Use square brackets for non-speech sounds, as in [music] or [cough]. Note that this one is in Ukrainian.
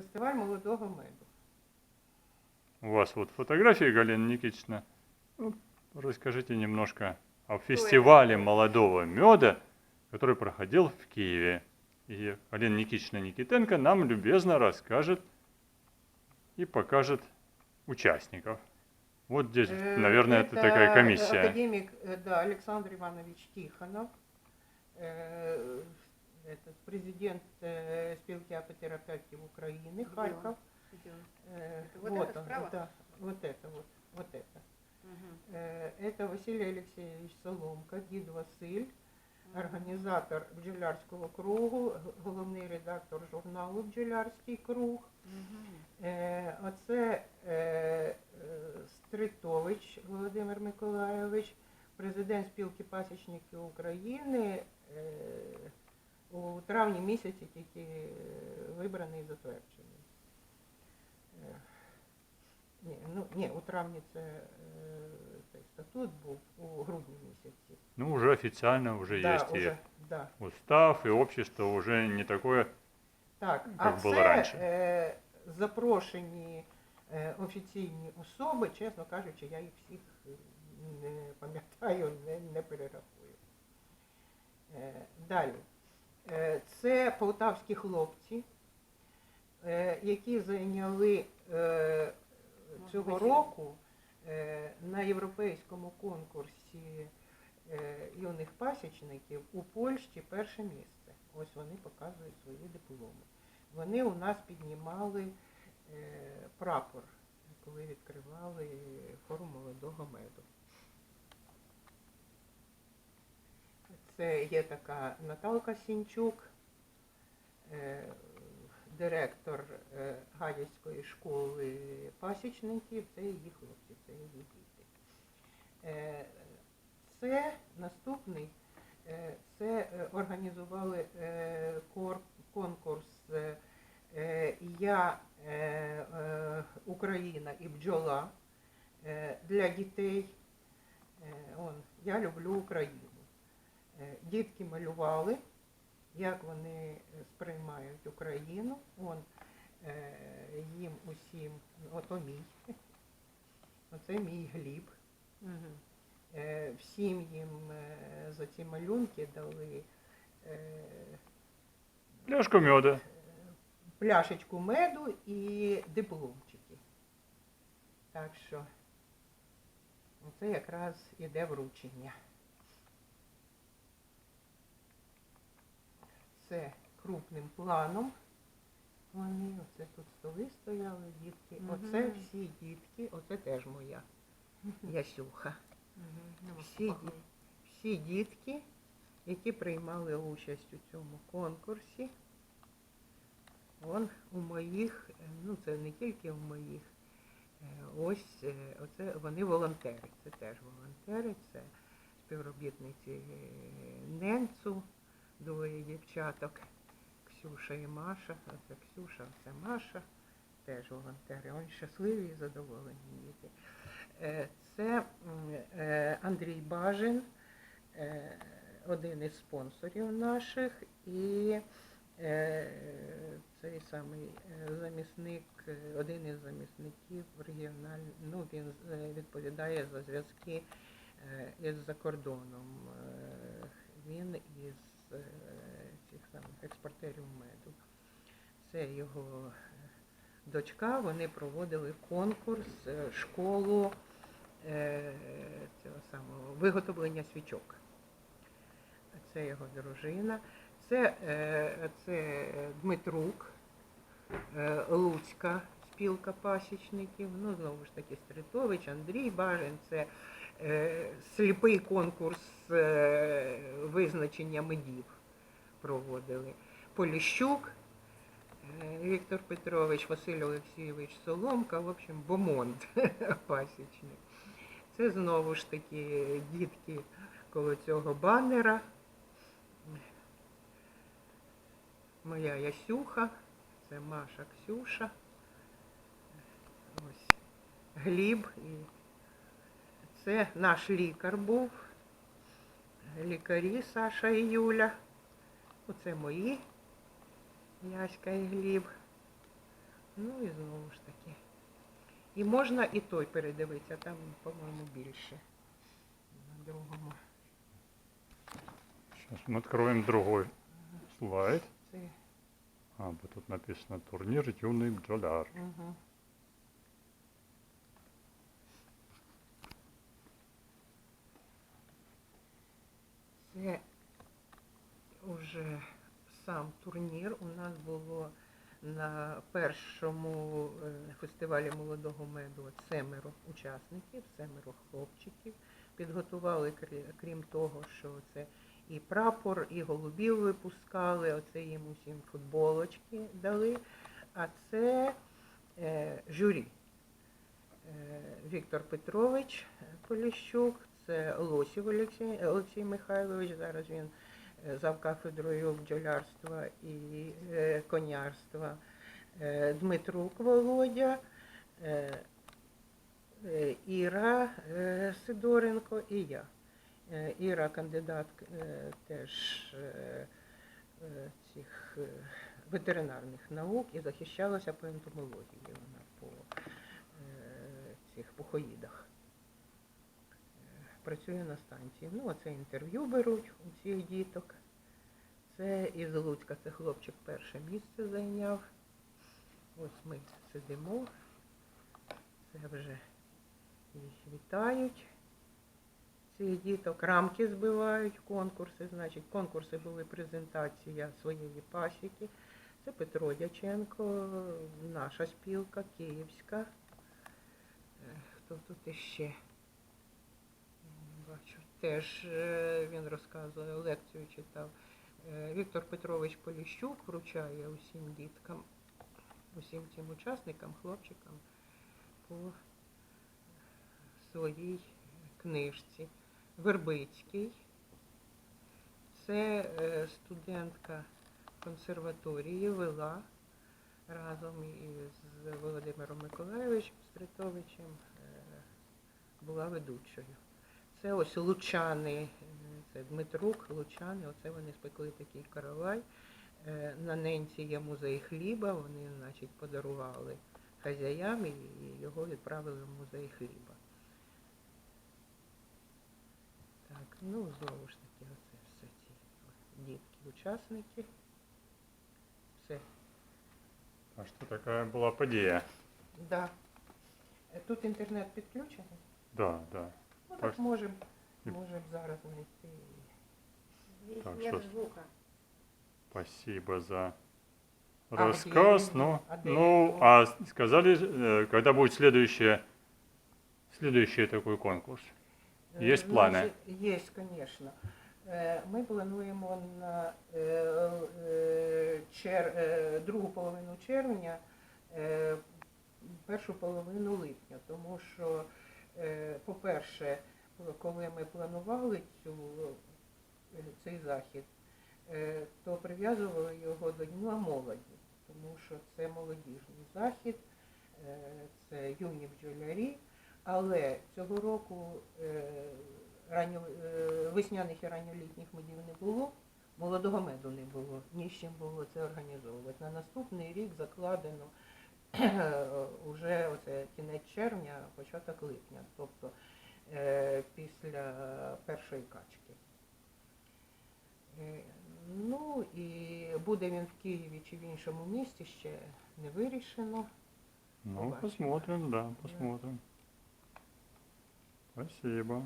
фестиваль молодого меду. У вас вот фотографии, Галина Никитична. Ну, расскажите немножко о фестивале молодого меда, который проходил в Киеве. И Галина Никитична Никитенко нам любезно расскажет и покажет участников. Вот здесь, Э, наверное, это такая комиссия. Академик, э, да, Александр Иванович Тихонов, э, этот президент э, спилки апотерапевтов Украины, Харьков. Э, Вот вот это он, справа? да, вот это вот, вот это. Мгм. Э, Это Василий Алексеевич Соломка, дід Василь, організатор бджолярського кругу, г- головний редактор журналу Бджолярський круг. Мгм. Е, Оце е, е, Стритович Володимир Миколайович, президент спілки пасічників України. е, у травні місяці тільки е, вибраний і затверджений. Е, Ні, ну, ні, у травні це е, цей статут був у грудні місяці. Ну, уже официально уже Да, есть уже, и да. устав, и общество уже не такое. Так, а Як було це раніше. е, запрошені е, офіційні особи, чесно кажучи, я їх всіх е, не пам'ятаю, не, не перерахую. Е, далі. Е, це полтавські хлопці, е, які зайняли е, цього року на європейському конкурсі юних пасічників у Польщі перше місце. Ось вони показують свої дипломи. Вони у нас піднімали прапор, коли відкривали форум молодого меду. Це є така Наталка Сінчук, е, директор е, Гадяцької школи пасічників, це її хлопці, це її діти. Е, Це наступний, це організували конкурс Я Україна і бджола для дітей. Я люблю Україну. Е, Дітки малювали, як вони е, сприймають Україну. Он, е, їм усім, ото мій, [laughs] оце мій гліб. Всім їм за ці малюнки дали Пляшку меда. пляшечку меду і дипломчики. Так що це якраз іде вручення. Це крупним планом. Вони, оце тут столи стояли, дітки. Оце всі дітки, оце теж моя Ясюха. Ну, Всі, всі дітки, які приймали участь у цьому конкурсі, вон у моїх, е, ну це не тільки у моїх, е, ось е, оце вони волонтери. Це теж волонтери, це співробітниці Ненцу, двоє дівчаток, Ксюша і Маша. Оце Ксюша, це Маша, теж волонтери. Вони щасливі і задоволені діти. Е, Це е, Андрій Бажин, е, один із спонсорів наших, і цей самий замісник, один із замісників регіональ... ну, він відповідає за зв'язки із закордоном. Він із цих самих експортерів меду. Це його е, дочка, вони проводили конкурс, е, школу е, цього самого виготовлення свічок. Це його дружина. Це, е, це Дмитрук, е, Луцька спілка пасічників. Ну, знову ж таки, Стритович, Андрій Бажин. Це е, сліпий конкурс е, визначення медів проводили. Поліщук, е, Віктор Петрович, Василь Олексійович Соломка, в общем, Бомонд [laughs] пасічник. Це знову ж таки дітки коло цього банера. Моя Ясюха, це Маша Ксюша. Гліб. І це наш лікар був. Лікарі Саша і Юля. Оце мої Яська і Гліб. Ну і знову ж таки. І можна і той передивитися, там, по-моєму, більше. На другому. Сейчас мы откроем другой слайд. Це. А, вот тут написано турнир юный бджоляр. Угу. Це вже сам турнір у нас було на першому е, фестивалі молодого меду семеро учасників, семеро хлопчиків. Підготували, крім того, що це і прапор, і голубів випускали, оце їм усім футболочки дали. А це е, журі. Е, Віктор Петрович Поліщук, це Лосів Олексій, Олексій Михайлович, зараз він е, завкафедрою бджолярства і е, конярства, е, Дмитрук Володя, Іра Сидоренко і я. Іра кандидат теж цих ветеринарних наук і захищалася по ентомології вона по цих пухоїдах. Працює на станції. Ну, оце інтерв'ю беруть у цих діток. Це із Луцька, це хлопчик перше місце зайняв. Ось ми сидимо. Це вже їх вітають. Цих діток рамки збивають, конкурси. Значить, конкурси були презентація своєї пасіки. Це Петро Дяченко, наша спілка, київська. Е, Хто тут іще? Теж е, він розказує, лекцію читав. Е, Віктор Петрович Поліщук вручає усім діткам, усім цим учасникам, хлопчикам по своїй книжці. Вербицький. Це е, студентка консерваторії вела разом із Володимиром Миколаєвичем Стритовичем була ведучою. Це ось лучани, це Дмитрук, лучани, оце вони спекли такий каравай. Е, На ненці є музей хліба, вони, значить, подарували хазяям і його відправили в музей хліба. Так, ну знову ж таки, оце все ці дітки, учасники. Все. А что такая была подея? Да. Е, Тут інтернет підключений. Да, да. Ну Так. так можемо можем зараз знайти. Здесь Так, нет что ж. звука. Спасибо за А рассказ. где- Ну, а где ну, а с- сказали, э, когда будет следующее, следующий такой конкурс? Є плани? Є, звісно. Ми плануємо на е, е, чер... е, другу половину червня, е, першу половину липня, тому що, по-перше, коли ми планували цю, е, цей захід, е, то прив'язували його до Дня молоді, тому що це молодіжний захід, е, це юні бджолярі. Але цього року е, ранньо, е, весняних і ранньолітніх медів не було, молодого меду не було, ні з чим було це організовувати. На наступний рік закладено вже оце кінець червня, початок липня, тобто е, після першої качки. Е, Ну і буде він в Києві чи в іншому місті ще не вирішено. Ну, Побачимо. посмотрим, да, посмотрим. Спасибо.